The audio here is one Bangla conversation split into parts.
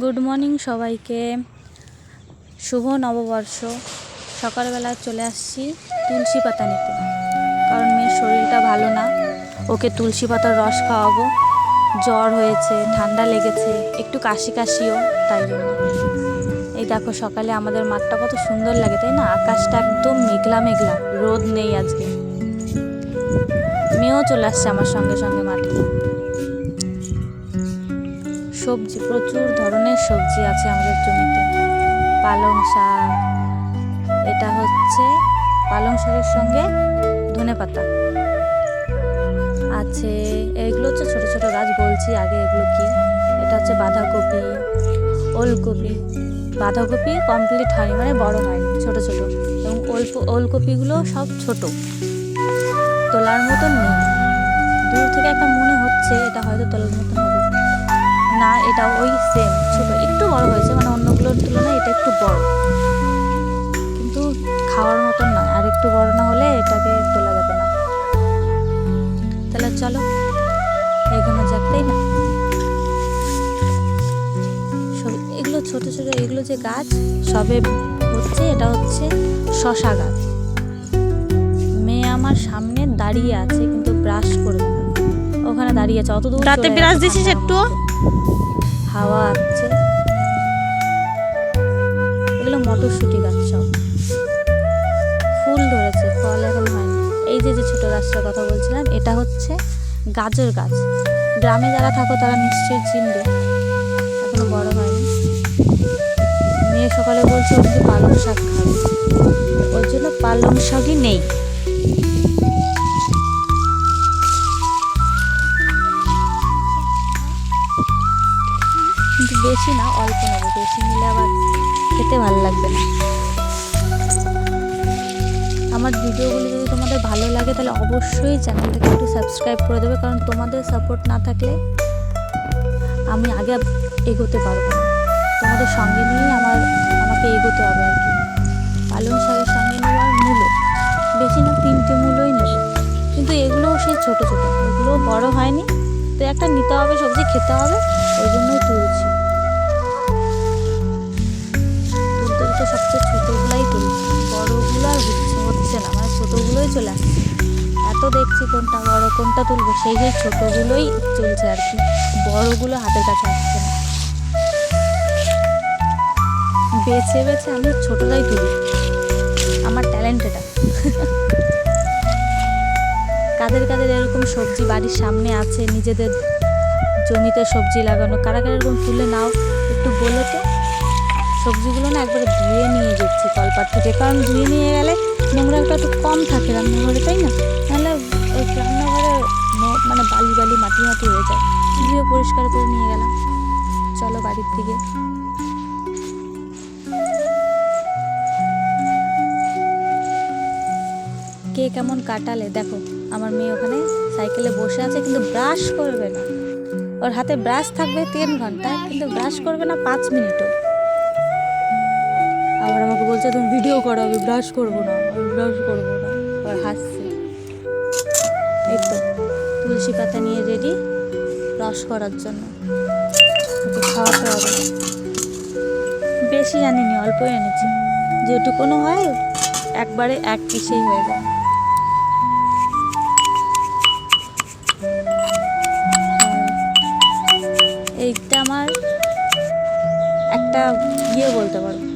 গুড মর্নিং সবাইকে। শুভ নববর্ষ। সকালবেলা চলে আসছি তুলসী পাতা নিতে। কারণ মেয়ের শরীরটা ভালো না। ওকে তুলসী পাতার রস খাওয়াবো। জ্বর হয়েছে, ঠান্ডা লেগেছে, একটু কাশি কাশিও, তাই জন্য। এই দেখো সকালে আমাদের মাঠটা কত সুন্দর লাগে, তাই না? আকাশটা একদম মেঘলা মেঘলা। রোদ নেই আজকে। মেয়েও চলে আসছে আমার সঙ্গে সঙ্গে মাঠে। সবজি, প্রচুর ধরনের সবজি আছে আমাদের জমিতে। পালং শাক, এটা হচ্ছে পালং শাকের সঙ্গে ধনে পাতা। আছে, এগুলো হচ্ছে ছোট ছোট গাছ, বলছি আগে এগুলো কি? এটা হচ্ছে বাঁধাকপি, ওলকপি। বাঁধাকপি কমপ্লিট হয়নি মানে বড় হয় ছোট ছোট। এবং ওলপ ওলকপিগুলো সব ছোট। তোলার মতন নেই। দূর থেকে একটা মনে হচ্ছে, এটা হয়তো তোলার মতন না এটা ওই সেম ছোট একটু বড় হয়েছে মানে অন্যগুলোর তুলনায় এটা একটু বড়। কিন্তু খাওয়ার মতন নয় আর একটু বড় না হলে এটাকে তোলা যাবে না। তাহলে চলো এগোনো যাক তাই না? সব এগুলো ছোট ছোট এগুলো যে গাছ সবে হচ্ছে এটা হচ্ছে শশা গাছ। মেয়ে আমার সামনে দাঁড়িয়ে আছে কিন্তু ব্রাশ করবে না। ওখানে দাঁড়িয়ে আছে অত দূর ব্রাশ দিছিস একটু? হাওয়া আসছে এগুলো মটরশুঁটি গাছ সব। ফুল ধরেছে, ফল এখন হয়নি। এই যে যে ছোট গাছটার কথা বলছিলাম, এটা হচ্ছে গাজর গাছ। গ্রামে যারা থাকো তারা নিশ্চয়ই চিনবে, এখনও বড় হয়নি। মেয়ে সকালে বলছে ও কিন্তু পালং শাক খাবে। ওর জন্য পালং শাকই নেই। বেশি না, অল্প নেব, বেশি নিলে আবার খেতে ভালো লাগবে না। আমার ভিডিওগুলো যদি তোমাদের ভালো লাগে, তাহলে অবশ্যই চ্যানেলটাকে একটু সাবস্ক্রাইব করে দেবে, কারণ তোমাদের সাপোর্ট না থাকলে আমি আগে এগোতে পারব না। তোমাদের সঙ্গে নিয়েই আমার, আমাকে এগোতে হবে আর কি। পালং শাকের সঙ্গে নেব আর মূলো, বেশি না তিনটে মূলোই নেব। কিন্তু এগুলোও সেই ছোট ছোট, এগুলোও বড় হয়নি। তো একটা নিতে হবে, সবজি খেতে হবে, ওই জন্যই তুলছি। তুলতে সবচেয়ে ছোটোগুলাই তুলছি বড়োগুলো আর হচ্ছে হচ্ছে না মানে ছোটোগুলোই চলে আসছে এত দেখছি কোনটা বড়, কোনটা তুলবো, সেই সেই ছোটোগুলোই চলছে আর কি, বড়োগুলো হাতের কাছে আসছে না। বেছে বেছে আমি ছোটোটাই তুলি, আমার ট্যালেন্ট এটা। কাদের কাদের এরকম সবজি বাড়ির সামনে আছে, নিজেদের জমিতে সবজি লাগানো, কারা কারা এরকম তুলে নাও, একটু বলো তো। সবজিগুলো না একবারে ধুয়ে নিয়ে যাচ্ছি কলপাট থেকে। কারণ ধুয়ে নিয়ে গেলে নোংরাটা একটু কম থাকে রান্নাঘরে, তাই না? নাহলে ওই রান্নাঘরে মানে বালি বালি মাটি মাটি হয়ে যায়। ধুয়ে পরিষ্কার করে নিয়ে গেলাম। চলো বাড়ির দিকে। কে কেমন কাটালে, দেখো, আমার মেয়ে ওখানে সাইকেলে বসে আছে, কিন্তু ব্রাশ করবে না। ওর হাতে ব্রাশ থাকবে তিন ঘণ্টা, কিন্তু ব্রাশ করবে না পাঁচ মিনিটও। আবার আমাকে বলছে, তুমি ভিডিও করো, আমি ব্রাশ করব না, আমি ব্রাশ করব না। আবার হাসছে। এই তো, তুলসী পাতা নিয়ে রেডি রস করার জন্য। ওকে খাওয়াতে হবে। বেশি আনিনি, অল্পই এনেছি। যেটুকুনো হয়, একবারে এক পিসেই হয়ে যায়। এইটা আমার একটা ইয়ে বলতে পারো।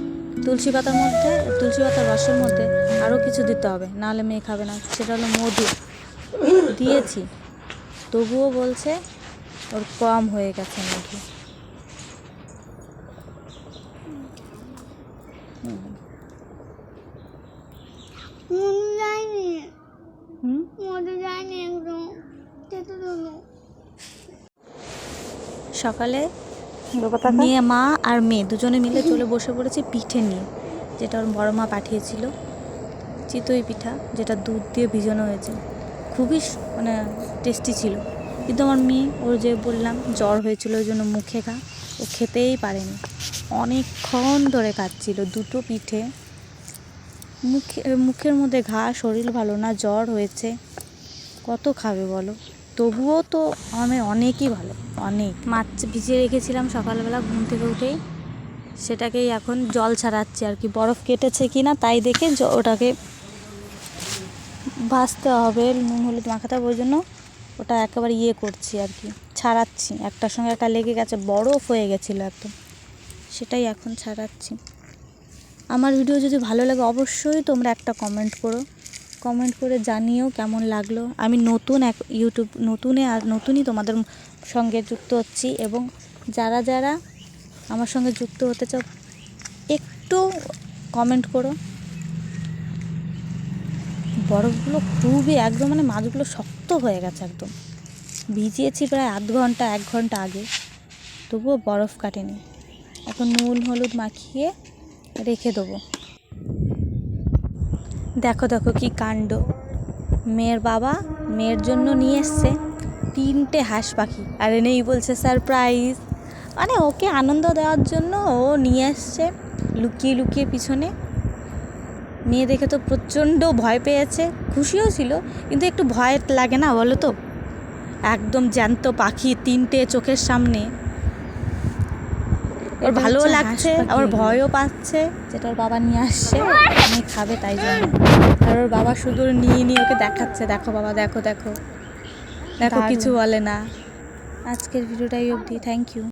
তুলসী পাতার মধ্যে তুলসী পাতার রসের মধ্যে আরও কিছু দিতে হবে নাহলে মেয়ে খাবে না। সেটা হলো মধু। দিয়েছি। তবুও বলছে ওর কম হয়ে গেছে মধু। সকালে মেয়ে, মা আর মেয়ে, দুজনে মিলে চলে বসে পড়েছে পিঠে নিয়ে, যেটা ওর বড় মা পাঠিয়েছিল, চিতই পিঠা, যেটা দুধ দিয়ে ভিজানো হয়েছে। খুবই মানে টেস্টি ছিল। কিন্তু আমার মেয়ে, ওর যে বললাম, জ্বর হয়েছিল, ওই জন্য মুখে খা ও খেতেই পারেনি। অনেকক্ষণ ধরে খাচ্ছিল দুটো পিঠে। মুখে, মুখের মধ্যে ঘা, শরীর ভালো না, জ্বর হয়েছে। কত খাবে বলো? তবুও তো আমি অনেকই ভালো, অনেক। মাছ ভিজিয়ে রেখেছিলাম সকালবেলা ঘুম থেকে উঠেই। সেটাকেই এখন জল ছাড়াচ্ছি আর কি। বরফ কেটেছে কি না তাই দেখে ওটাকে ভাজতে হবে। নুন, হলুদ মাখাতে হবে, ওই জন্য ওটা একেবারে ইয়ে করছি আর কি। ছাড়াচ্ছি। একটার সঙ্গে একটা লেগে গেছে, বরফ হয়ে গেছিল একদম। সেটাই এখন ছাড়াচ্ছি। আমার ভিডিও যদি ভালো লাগে অবশ্যই তোমরা একটা কমেন্ট করো। কমেন্ট করে জানিও কেমন লাগল। আমি নতুন এক ইউটিউব নতুনে আর নতুনই তোমাদের সঙ্গে যুক্ত হচ্ছি এবং যারা যারা আমার সঙ্গে যুক্ত হতে চাও, একটু কমেন্ট করো। বরফগুলো খুবই একদম মানে মাছগুলো শক্ত হয়ে গেছে একদম। ভিজিয়েছি প্রায় আধ ঘণ্টা, এক ঘণ্টা আগে। তবুও বরফ কাটেনি। এখন নুন, হলুদ মাখিয়ে রেখে দেবো। দেখো দেখো কি কাণ্ড। মেয়ের বাবা মেয়ের জন্য নিয়ে এসছে তিনটে হাঁস পাখি। আর এনেই বলছে সারপ্রাইজ মানে ওকে আনন্দ দেওয়ার জন্য ও নিয়ে এসছে লুকিয়ে লুকিয়ে পিছনে। মেয়ে দেখে তো প্রচণ্ড ভয় পেয়েছে, খুশিও ছিল, কিন্তু একটু ভয় লাগে না বলো তো? একদম জ্যান্ত পাখি তিনটে চোখের সামনে। ওর ভালোও লাগছে আবার ভয়ও পাচ্ছে যেটা ওর বাবা নিয়ে আসছে আমি খাবে তাই জন্য। আর ওর বাবা শুধু নিয়ে নিয়ে ওকে দেখাচ্ছে দেখো বাবা দেখো দেখো। দেখো কিছু বলে না। আজকের ভিডিওটাই অবধি থ্যাংক ইউ